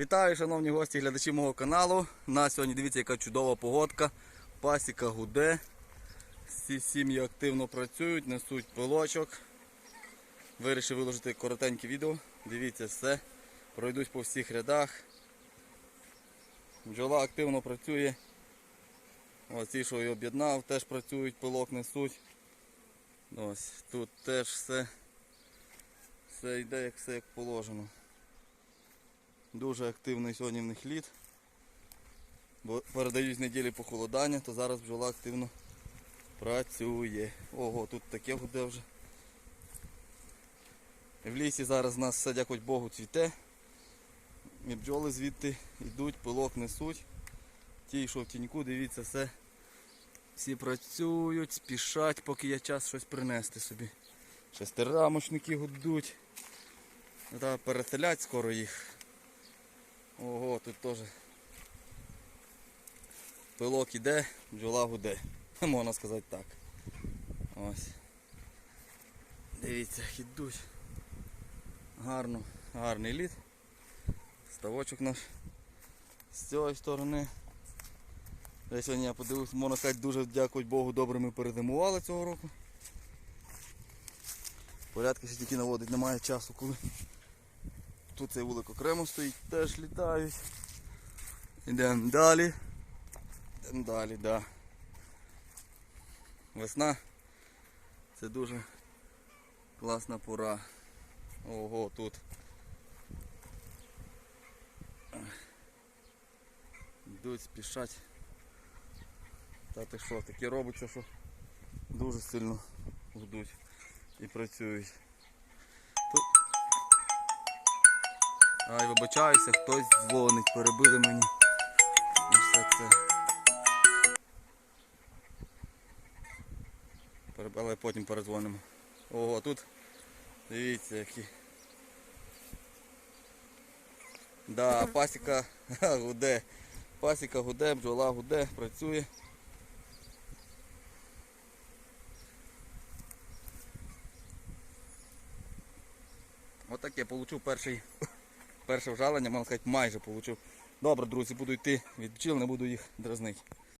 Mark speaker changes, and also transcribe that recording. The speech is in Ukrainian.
Speaker 1: Вітаю, шановні гості, глядачі мого каналу. На сьогодні дивіться, яка чудова погодка. Пасіка гуде. Всі сім'ї активно працюють, несуть пилочок. Вирішив виложити коротеньке відео. Дивіться все. Пройдусь по всіх рядах. Бджола активно працює. Ось ті, що її об'єднав, теж працюють, пилок несуть. Ось тут теж все. Все йде як все як положено. Дуже активний сьогодні в них лід. Бо передають неділі похолодання, то зараз бджола активно працює. Ого, тут таке гуде вже. В лісі зараз нас все, дякувати Богу, цвіте. І бджоли звідти йдуть, пилок несуть. Ті, що в тіньку, дивіться, все. Всі працюють, спішать, поки є час щось принести собі. Шестирамочники гудуть. Та переселять скоро їх. Ого, тут теж пилок іде, бджола гуде. Можна сказати так. Ось. Дивіться, ідуть. Гарно, гарний лід. Ставочок наш з цієї сторони. Де сьогодні я подивився, можна сказати, дуже дякувати Богу, добре ми перезимували цього року. Порядки ще тільки наводить, немає часу, коли Тут цей вулик окремо стоїть, теж літають. Йдемо далі. Йдемо далі, да. Весна. Це дуже класна пора. Ого, тут. Йдуть, спішать. Та ти що, таке робиться, що дуже сильно гудуть і працюють. Ай, вибачаюся, хтось дзвонить, перебили мені. І все це. Але потім передзвонимо. Ого, тут дивіться які. Да, пасіка гуде. Пасіка гуде, бджола гуде, працює. Отак я отримав перший перше вжалення, можна сказати, майже отримав. Добре, друзі, буду йти від бджіл, не буду їх дразнити.